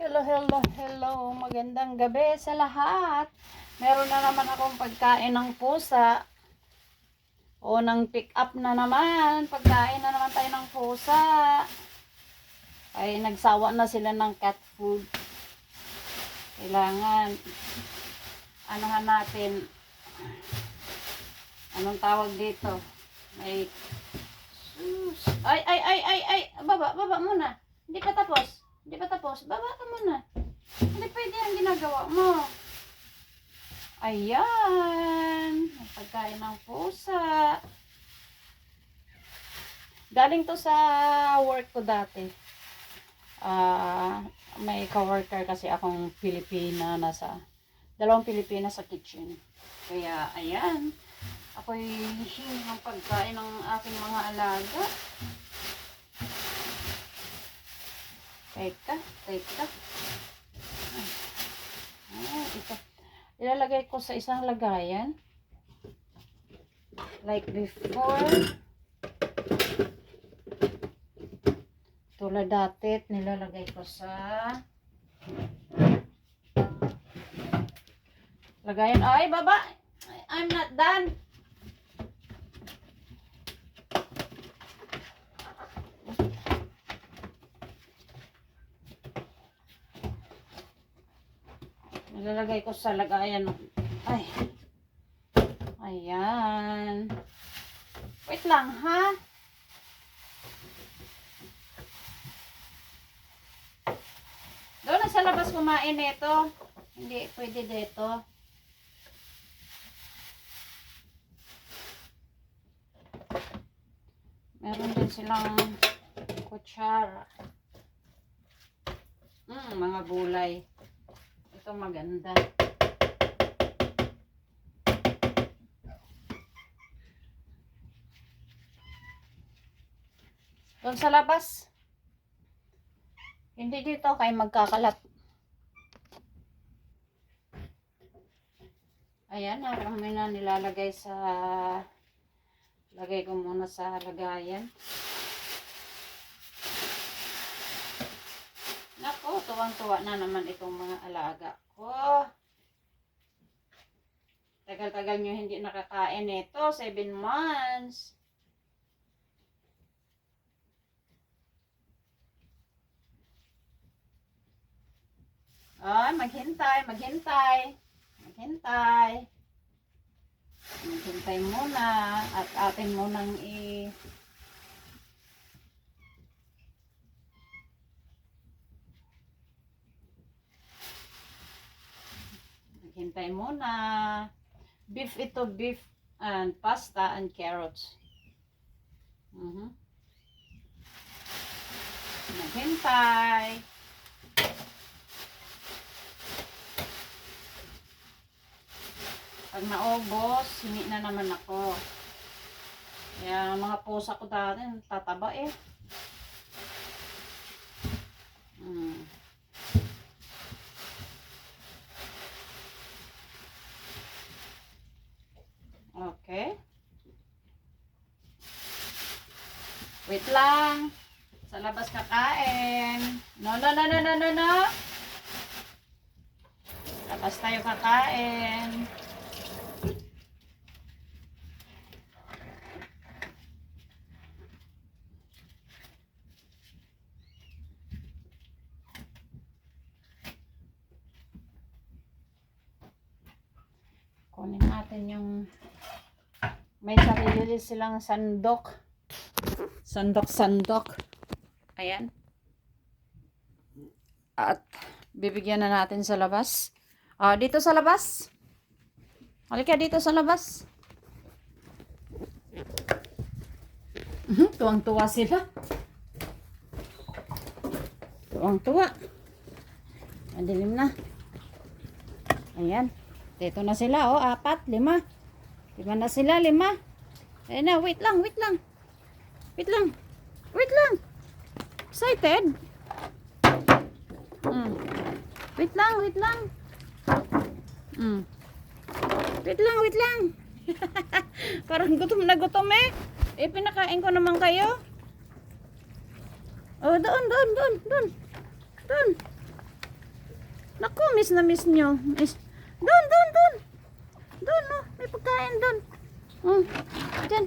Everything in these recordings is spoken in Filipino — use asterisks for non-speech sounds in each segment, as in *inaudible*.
Hello, hello, hello. Magandang gabi sa lahat. Meron na naman akong pagkain ng pusa. O nang pick up na naman. Pagkain na naman tayo ng pusa. Ay, nagsawa na sila ng cat food. Kailangan, anuhan natin, anong tawag dito? May, ay, ay, ay, ay, ay, baba, baba muna. Hindi pa tapos. Tapos. Baba ka muna. Hindi pwede ang ginagawa mo. Ayan. Ang pagkain ng pusa. Galing to sa work ko dati. Ah, may coworker kasi akong Pilipina nasa dalawang Pilipina sa kitchen. Kaya ayan. Ako'y hingi ng pagkain ng aking mga alaga. Teka, teka. Ay, ito. Ilalagay ko sa isang lagayan. Like before. Tulad dati, nilalagay ko sa lagayan. Ay, baba! I'm not done. Nilalagay ko sa lagayan. Ay. Ayan. Wait lang, ha? Doon sa labas kumain nito. Hindi pwede dito. Meron din silang kutsara. Mm, mga gulay. Ito maganda. Doon sa labas. Hindi dito kay magkakalat. Ayan, marami na nilalagay sa lagay ko muna sa lagayan. Nako, tuwang-tuwa na naman itong mga alaga ko. Tagal-tagal nyo hindi nakakain ito. 7 months. Ay, maghintay, maghintay. Maghintay. Maghintay muna. At atin munang i... Maghintay muna. Beef ito, beef and pasta and carrots. Mhm. Maghintay. Pag naubos, hingi na naman ako. Kaya mga pusa ko dati, tataba eh. Hmm. Okay. Wait lang. Sa labas kakain. No, no, no, no, no, no, no. Labas tayo kakain. Kunin natin yung may sarili silang sandok. Sandok-sandok. Ayan. At bibigyan na natin sa labas. Ah, dito sa labas. Halika dito sa labas. Mhm, Tuwang-tuwa sila. Tuwang-tuwa. Madilim na. Ayan. Dito na sila, oh. Apat, lima. Lima na sila, lima. Ayan na, wait lang, wait lang. Wait lang. Wait lang. Excited? Mm. Wait lang, wait lang. Mm. Wait lang, wait lang. *laughs* Parang gutom na gutom eh. Eh, pinakain ko naman kayo. Oh, doon, doon, doon, doon. Doon. miss na miss nyo? Miss. Doon, doon, doon. Doon, no. May pagkain doon. Oh, dyan.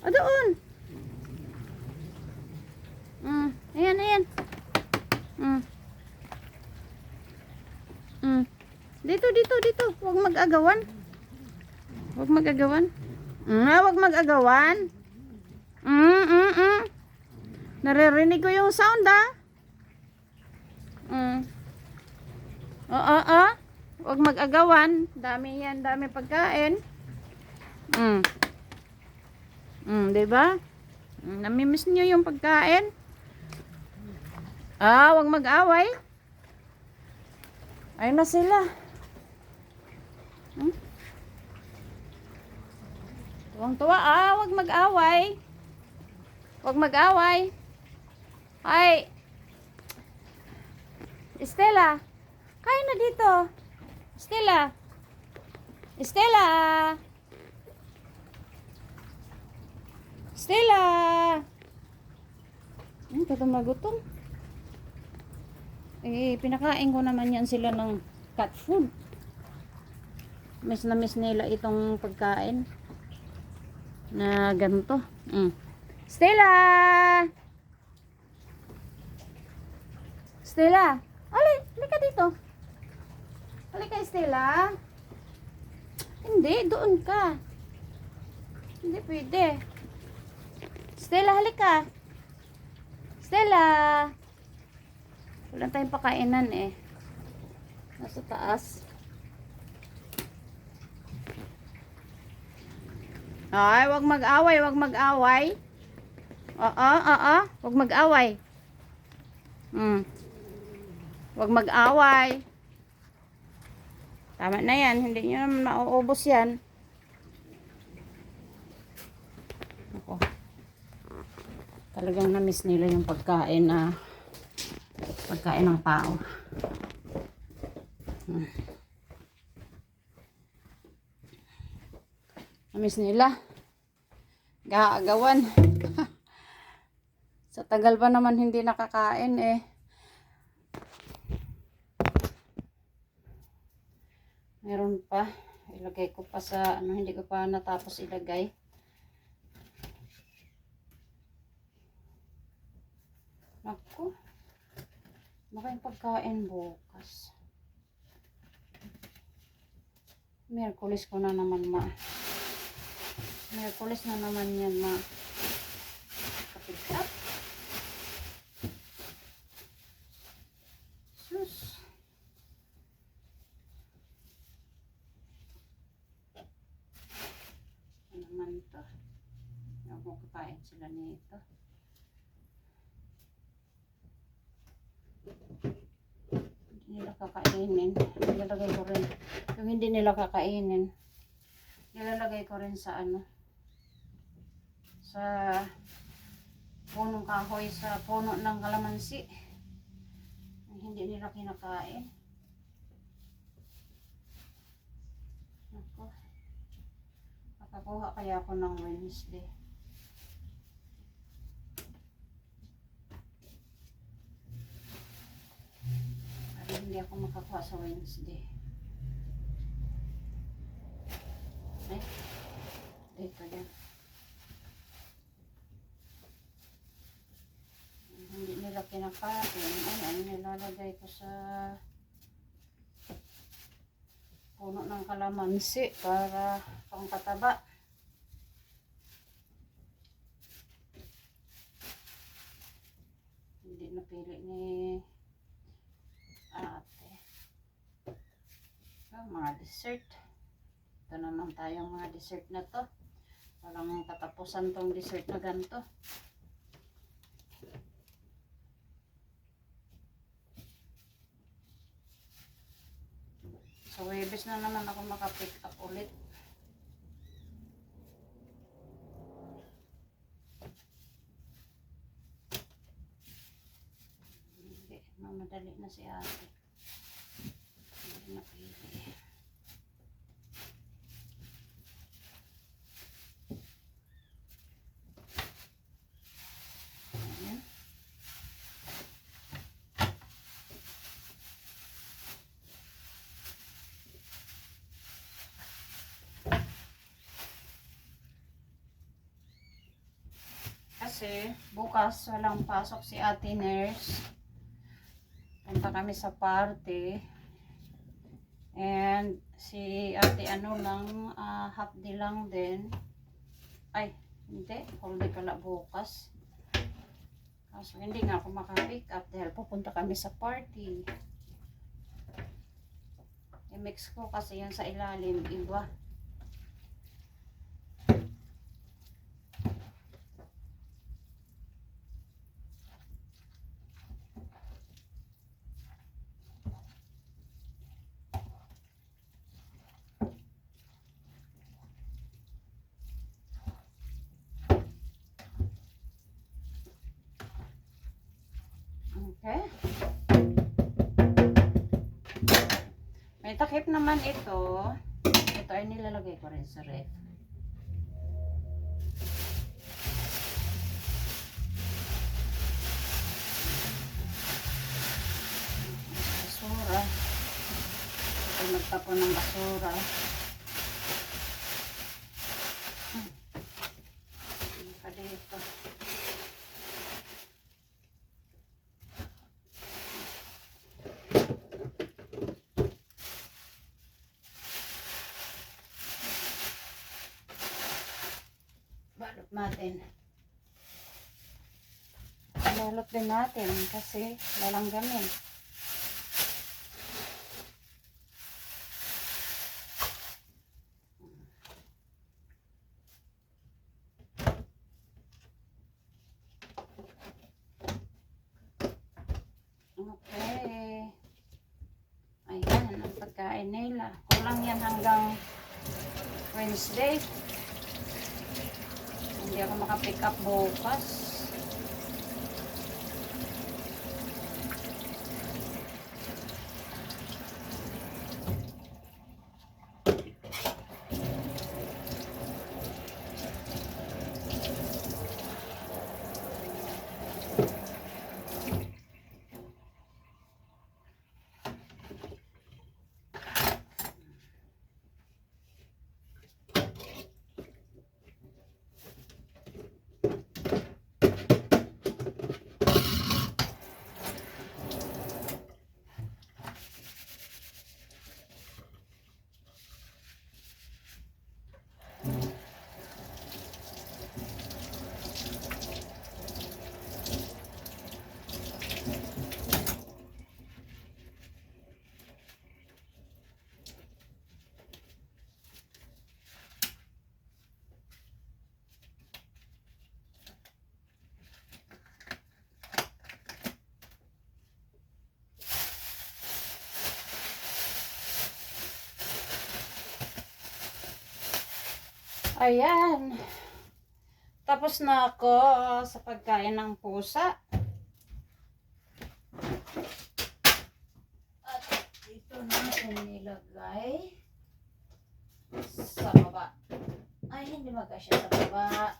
O, doon. Mm, ayan, ayan. Mm. Mm. Dito, dito, dito. Huwag mag-agawan. Huwag mag-agawan. Mm, ah, huwag mag-agawan. Mm, mm, mm. Naririnig ko yung sound, ah. Mm. Oo, oo. Huwag mag-agawan. Dami yan, dami pagkain. Mm. Mm, 'di ba? Mm, namimiss niyo yung pagkain? Ah, wag mag-away. Ay na sila. Hmm? Tuwang-tuwa ah, wag mag-away. Wag mag-away. Ay. Estela, kain na dito. Estela. Stella! Ay, gutom na gutom. Eh, pinakain ko naman yan sila ng cat food. Miss na miss nila itong pagkain. Na ganito. Mm. Stella! Stella! Ali, halika dito. Halika, Stella. Hindi, doon ka. Hindi pwede. Stella, halika. Stella. Wala tayong pakainan eh. Nasa taas. Ay, wag mag-away, wag mag-away. Oo, oo, wag mag-away. Hmm. Wag mag-away. Tama na yan, hindi nyo naman mauubos yan. Ako. Talagang na-miss nila yung pagkain na pagkain ng tao. Hmm. Na-miss nila. Gaagawan. *laughs* Sa tagal pa naman hindi nakakain eh. Meron pa. Ilagay ko pa sa ano, hindi ko pa natapos ilagay. Naku. Baka yung pagkain bukas. Merkulis ko na naman ma. Merkulis na naman yan ma. Kapit up. Sus. Ano naman to? Ewan ko kakain sila nito. Hindi nila kakainin. Nilalagay ko rin. Yung hindi nila kakainin. Nilalagay ko rin sa ano. Sa punong kahoy sa puno ng kalamansi. Hindi nila kinakain. Ako. Makakuha kaya ako ng Wednesday. Para hindi ako makakuha sa Wednesday. Ay, dito yan. Hindi nila kinakain. Ano nilalagay ko sa puno ng kalamansi para pangkataba. Hindi napili ni ate. Ah, mga dessert. Ito naman tayong mga dessert na to. Walang katapusan tong dessert na ganito. Sa Webes na naman ako makapick up ulit. Hindi, mamadali na si ate. Hindi napili. Ayan. Kasi bukas walang pasok si ate nurse. Punta kami sa party. And si ate ano lang, ah, half day lang din. Ay, hindi. Whole day pala bukas. Kaso hindi nga ako makapick up dahil pupunta kami sa party. I-mix ko kasi yan sa ilalim, iba. Okay. May takip naman ito. Ito ay nilalagay ko rin sa ref. Basura. Ito magtapon ng basura. Hmm. Ano pa dito? Balot natin. Balot din natin kasi lalanggamin. Okay. Ayan, ang pagkain nila. Kulang yan hanggang Wednesday. Hindi ako makapick up bukas. Ayan. Tapos na ako sa pagkain ng pusa. At dito natin nilagay sa baba. Ay, hindi magkasya sa baba.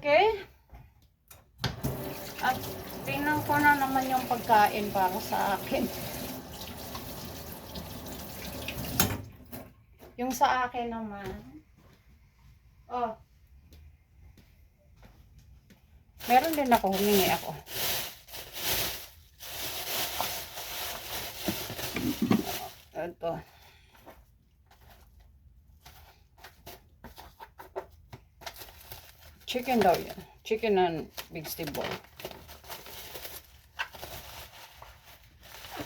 Okay. At tingnan ko na naman yung pagkain para sa akin. Yung sa akin naman. Oh. Meron din ako, humingi ako. Ito. Chicken daw yan. Chicken and big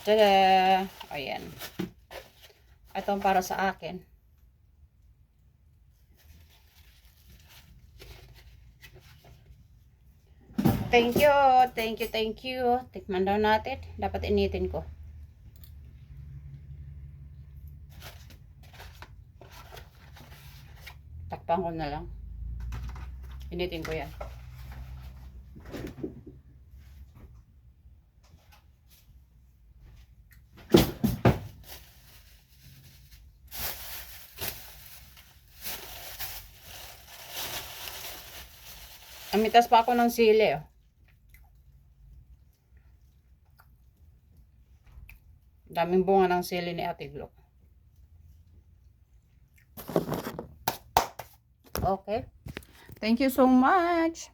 Tada! Ayan. Ito ang para sa akin. Thank you, thank you, thank you. Tikman daw natin. Dapat initin ko. Takpan ko na lang. Initin ko yan. Amitas pa ako ng sili. Oh. Daming bunga ng sili ni Ate Glo. Okay. Thank you so much.